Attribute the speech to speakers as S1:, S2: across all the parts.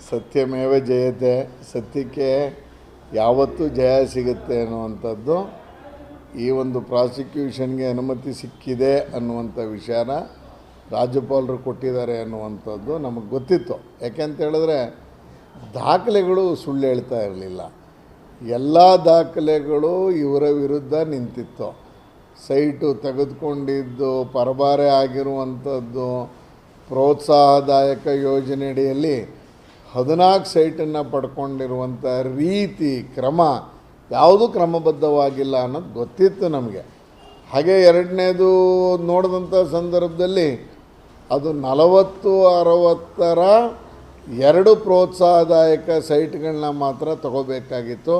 S1: ಸತ್ಯಮೇವ ಜಯತೆ, ಸತ್ಯಕ್ಕೆ ಯಾವತ್ತೂ ಜಯ ಸಿಗುತ್ತೆ ಅನ್ನುವಂಥದ್ದು ಈ ಒಂದು ಪ್ರಾಸಿಕ್ಯೂಷನ್ಗೆ ಅನುಮತಿ ಸಿಕ್ಕಿದೆ ಅನ್ನುವಂಥ ವಿಚಾರ ರಾಜ್ಯಪಾಲರು ಕೊಟ್ಟಿದ್ದಾರೆ ಅನ್ನುವಂಥದ್ದು ನಮಗೆ ಗೊತ್ತಿತ್ತು. ಯಾಕೆಂತ ಹೇಳಿದ್ರೆ ದಾಖಲೆಗಳು ಸುಳ್ಳು ಹೇಳ್ತಾ ಇರಲಿಲ್ಲ. ಎಲ್ಲ ದಾಖಲೆಗಳು ಇವರ ವಿರುದ್ಧ ನಿಂತಿತ್ತು. ಸೈಟು ತೆಗೆದುಕೊಂಡಿದ್ದು, ಪರಬಾರೆ ಆಗಿರುವಂಥದ್ದು, ಪ್ರೋತ್ಸಾಹದಾಯಕ ಯೋಜನೆಯಡಿಯಲ್ಲಿ ಹದಿನಾಲ್ಕು ಸೈಟನ್ನು ಪಡ್ಕೊಂಡಿರುವಂಥ ರೀತಿ, ಕ್ರಮ ಯಾವುದೂ ಕ್ರಮಬದ್ಧವಾಗಿಲ್ಲ ಅನ್ನೋದು ಗೊತ್ತಿತ್ತು ನಮಗೆ. ಹಾಗೆ ಎರಡನೇದು ನೋಡಿದಂಥ ಸಂದರ್ಭದಲ್ಲಿ ಅದು ನಲವತ್ತು, ಅರವತ್ತರ ಎರಡು ಪ್ರೋತ್ಸಾಹದಾಯಕ ಸೈಟ್ಗಳನ್ನ ಮಾತ್ರ ತಗೋಬೇಕಾಗಿತ್ತು.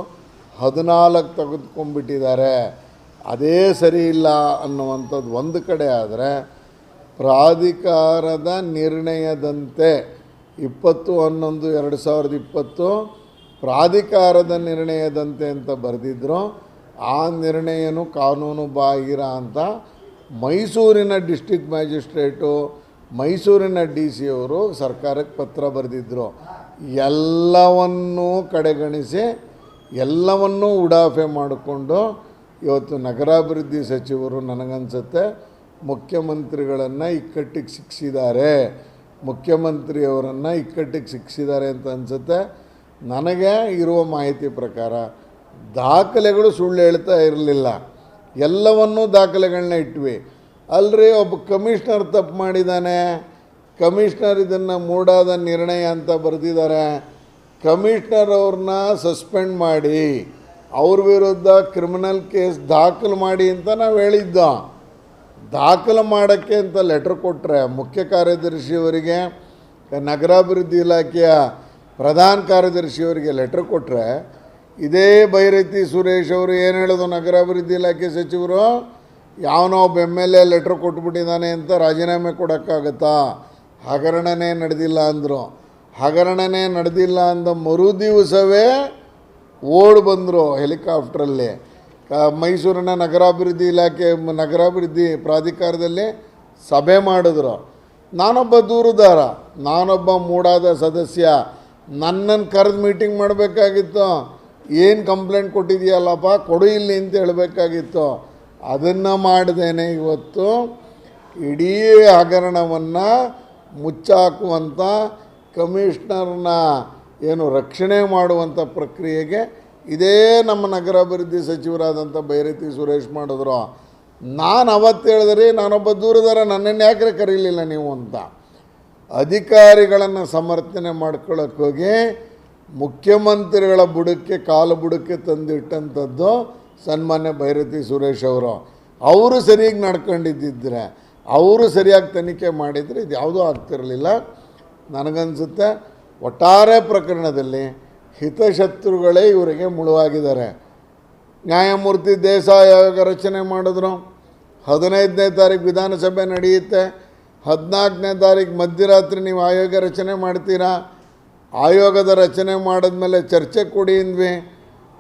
S1: ಹದಿನಾಲ್ಕು ತೆಗೆದುಕೊಂಡ್ಬಿಟ್ಟಿದ್ದಾರೆ. ಅದೇ ಸರಿ ಇಲ್ಲ ಅನ್ನುವಂಥದ್ದು ಒಂದು ಕಡೆ ಆದರೆ ಪ್ರಾಧಿಕಾರದ ನಿರ್ಣಯದಂತೆ ಇಪ್ಪತ್ತು, ಹನ್ನೊಂದು, ಎರಡು ಸಾವಿರದ ಇಪ್ಪತ್ತು ಪ್ರಾಧಿಕಾರದ ನಿರ್ಣಯದಂತೆ ಅಂತ ಬರೆದಿದ್ರು. ಆ ನಿರ್ಣಯನೂ ಕಾನೂನು ಬಾಹಿರ ಅಂತ ಮೈಸೂರಿನ ಡಿಸ್ಟಿಕ್ ಮ್ಯಾಜಿಸ್ಟ್ರೇಟು, ಮೈಸೂರಿನ ಡಿ ಸಿ ಅವರು ಸರ್ಕಾರಕ್ಕೆ ಪತ್ರ ಬರೆದಿದ್ದರು ಎಲ್ಲವನ್ನೂ ಕಡೆಗಣಿಸಿ, ಎಲ್ಲವನ್ನೂ ಉಡಾಫೆ ಮಾಡಿಕೊಂಡು ಇವತ್ತು ನಗರಾಭಿವೃದ್ಧಿ ಸಚಿವರು ನನಗನ್ಸುತ್ತೆ, ಮುಖ್ಯಮಂತ್ರಿಗಳನ್ನು ಇಕ್ಕಟ್ಟಿಗೆ ಸಿಕ್ಕಿಸಿದ್ದಾರೆ ಮುಖ್ಯಮಂತ್ರಿಯವರನ್ನು ಇಕ್ಕಟ್ಟಿಗೆ ಸಿಕ್ಕಿಸಿದ್ದಾರೆ ಅಂತ ಅನಿಸುತ್ತೆ. ನನಗೆ ಇರುವ ಮಾಹಿತಿ ಪ್ರಕಾರ ದಾಖಲೆಗಳು ಸುಳ್ಳು ಹೇಳ್ತಾ ಇರಲಿಲ್ಲ. ಎಲ್ಲವನ್ನೂ ದಾಖಲೆಗಳನ್ನ ಇಟ್ವಿ. ಅಲ್ಲರಿ ಒಬ್ಬ ಕಮಿಷ್ನರ್ ತಪ್ಪು ಮಾಡಿದ್ದಾನೆ ಕಮಿಷ್ನರ್ ಇದನ್ನು ಮೂಡಾದ ನಿರ್ಣಯ ಅಂತ ಬರೆದಿದ್ದಾರೆ. ಕಮಿಷ್ನರ್ ಅವ್ರನ್ನ ಸಸ್ಪೆಂಡ್ ಮಾಡಿ, ಅವ್ರ ವಿರುದ್ಧ ಕ್ರಿಮಿನಲ್ ಕೇಸ್ ದಾಖಲು ಮಾಡಿ ಅಂತ ನಾವು ಹೇಳಿದ್ದೋ. ದಾಖಲು ಮಾಡೋಕ್ಕೆ ಅಂತ ಲೆಟ್ರ್ ಕೊಟ್ಟರೆ ಮುಖ್ಯ ಕಾರ್ಯದರ್ಶಿಯವರಿಗೆ, ನಗರಾಭಿವೃದ್ಧಿ ಇಲಾಖೆಯ ಪ್ರಧಾನ ಕಾರ್ಯದರ್ಶಿಯವರಿಗೆ ಲೆಟ್ರ್ ಕೊಟ್ಟರೆ ಇದೇ ಬೈರತಿ ಸುರೇಶ್ ಅವರು ಏನು ಹೇಳೋದು ನಗರಾಭಿವೃದ್ಧಿ ಇಲಾಖೆ ಸಚಿವರು? ಯಾವನೋ ಒಬ್ಬ ಎಂ ಎಲ್ ಎ ಲೆಟ್ರ್ ಕೊಟ್ಬಿಟ್ಟಿದ್ದಾನೆ ಅಂತ ರಾಜೀನಾಮೆ ಕೊಡೋಕ್ಕಾಗತ್ತಾ? ಹಗರಣನೇ ನಡೆದಿಲ್ಲ ಅಂದರು. ಹಗರಣನೇ ನಡೆದಿಲ್ಲ ಅಂದ ಮರು ದಿವಸವೇ ಓಡ್ ಬಂದರು ಹೆಲಿಕಾಪ್ಟ್ರಲ್ಲಿ. ಮೈಸೂರಿನ ನಗರಾಭಿವೃದ್ಧಿ ಇಲಾಖೆ, ನಗರಾಭಿವೃದ್ಧಿ ಪ್ರಾಧಿಕಾರದಲ್ಲಿ ಸಭೆ ಮಾಡಿದ್ರು. ನಾನೊಬ್ಬ ದೂರುದಾರ, ನಾನೊಬ್ಬ ಮೂಡಾದ ಸದಸ್ಯ. ನನ್ನನ್ನು ಕರೆದು ಮೀಟಿಂಗ್ ಮಾಡಬೇಕಾಗಿತ್ತು. ಏನು ಕಂಪ್ಲೇಂಟ್ ಕೊಟ್ಟಿದೆಯಲ್ಲಪ್ಪ, ಕೊಡು ಇಲ್ಲಿ ಅಂತ ಹೇಳಬೇಕಾಗಿತ್ತು. ಅದನ್ನು ಮಾಡ್ದೇನೆ ಇವತ್ತು. ಇಡೀ ಹಗರಣವನ್ನು ಮುಚ್ಚಾಕುವಂಥ ಕಮಿಷ್ನರ್ನ ಏನು ರಕ್ಷಣೆ ಮಾಡುವಂಥ ಪ್ರಕ್ರಿಯೆಗೆ ಇದೇ ನಮ್ಮ ನಗರಾಭಿವೃದ್ಧಿ ಸಚಿವರಾದಂಥ ಬೈರತಿ ಸುರೇಶ್ ಮಾಡಿದ್ರು. ನಾನು ಅವತ್ತು ಹೇಳಿದ್ರಿ, ನಾನೊಬ್ಬ ದೂರದಾರ, ನನ್ನನ್ನು ಯಾಕೆ ಕರೀಲಿಲ್ಲ ನೀವು ಅಂತ. ಅಧಿಕಾರಿಗಳನ್ನು ಸಮರ್ಥನೆ ಮಾಡ್ಕೊಳ್ಳೋಕ್ಕೋಗಿ ಮುಖ್ಯಮಂತ್ರಿಗಳ ಬುಡಕ್ಕೆ, ಕಾಲು ಬುಡಕ್ಕೆ ತಂದಿಟ್ಟಂಥದ್ದು ಸನ್ಮಾನ್ಯ ಭೈರತಿ ಸುರೇಶ್ ಅವರು. ಅವರು ಸರಿಯಾಗಿ ನಡ್ಕೊಂಡಿದ್ದಿದ್ರೆ, ಅವರು ಸರಿಯಾಗಿ ತನಿಖೆ ಮಾಡಿದರೆ ಇದು ಯಾವುದೂ ಆಗ್ತಿರಲಿಲ್ಲ. ನನಗನ್ಸುತ್ತೆ, ಒಟ್ಟಾರೆ ಪ್ರಕರಣದಲ್ಲಿ ಹಿತಶತ್ರುಗಳೇ ಇವರಿಗೆ ಮುಳುವಾಗಿದ್ದಾರೆ. ನ್ಯಾಯಮೂರ್ತಿ ದೇಸಾಯಿ ಆಯೋಗ ರಚನೆ ಮಾಡಿದ್ರು. ಹದಿನೈದನೇ ತಾರೀಕು ವಿಧಾನಸಭೆ ನಡೆಯುತ್ತೆ. ಹದಿನಾಲ್ಕನೇ ತಾರೀಕು ಮಧ್ಯರಾತ್ರಿ ನೀವು ಆಯೋಗ ರಚನೆ ಮಾಡ್ತೀರಾ? ಆಯೋಗದ ರಚನೆ ಮಾಡಿದ್ಮೇಲೆ ಚರ್ಚೆ ಕೊಡಿ ಅಂದ್ವಿ.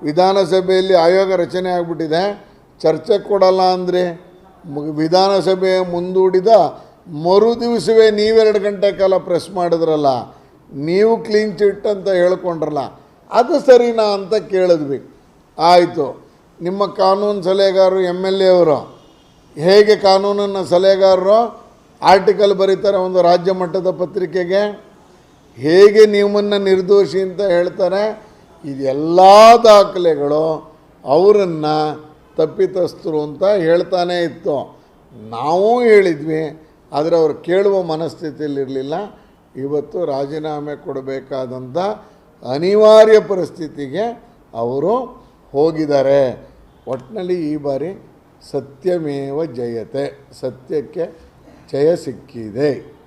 S1: ವಿಧಾನಸಭೆಯಲ್ಲಿ ಆಯೋಗ ರಚನೆ ಆಗಿಬಿಟ್ಟಿದೆ. ಚರ್ಚೆ ಕೊಡಲ್ಲ ಅಂದರೆ. ವಿಧಾನಸಭೆ ಮುಂದೂಡಿದ ಮರು ದಿವಸವೇ ನೀವೆರಡು ಗಂಟೆ ಕಾಲ ಪ್ರೆಸ್ ಮಾಡಿದ್ರಲ್ಲ, ನೀವು ಕ್ಲೀನ್ ಚಿಟ್ ಅಂತ ಹೇಳ್ಕೊಂಡ್ರಲ್ಲ ಅದು ಸರಿನಾ ಅಂತ ಕೇಳಿದ್ವಿ. ಆಯಿತು. ನಿಮ್ಮ ಕಾನೂನು ಸಲಹೆಗಾರರು ಎಂ ಎಲ್ ಎ ಅವರು, ಹೇಗೆ ಕಾನೂನನ್ನು ಸಲಹೆಗಾರರು ಆರ್ಟಿಕಲ್ ಬರೀತಾರೆ ಒಂದು ರಾಜ್ಯ ಮಟ್ಟದ ಪತ್ರಿಕೆಗೆ? ಹೇಗೆ ನಿಮ್ಮನ್ನು ನಿರ್ದೋಷಿ ಅಂತ ಹೇಳ್ತಾರೆ? ಇದೆಲ್ಲ ದಾಖಲೆಗಳು ಅವರನ್ನು ತಪ್ಪಿತಸ್ಥರು ಅಂತ ಹೇಳ್ತಾನೆ ಇತ್ತು. ನಾವು ಹೇಳಿದ್ವಿ, ಆದರೆ ಅವರು ಕೇಳುವ ಮನಸ್ಥಿತಿಯಲ್ಲಿರಲಿಲ್ಲ. ಇವತ್ತು ರಾಜೀನಾಮೆ ಕೊಡಬೇಕಾದಂಥ ಅನಿವಾರ್ಯ ಪರಿಸ್ಥಿತಿಗೆ ಅವರು ಹೋಗಿದ್ದಾರೆ. ಒಟ್ಟಿನಲ್ಲಿ ಈ ಬಾರಿ ಸತ್ಯಮೇವ ಜಯತೆ. ಸತ್ಯಕ್ಕೆ ಜಯ ಸಿಕ್ಕಿದೆ.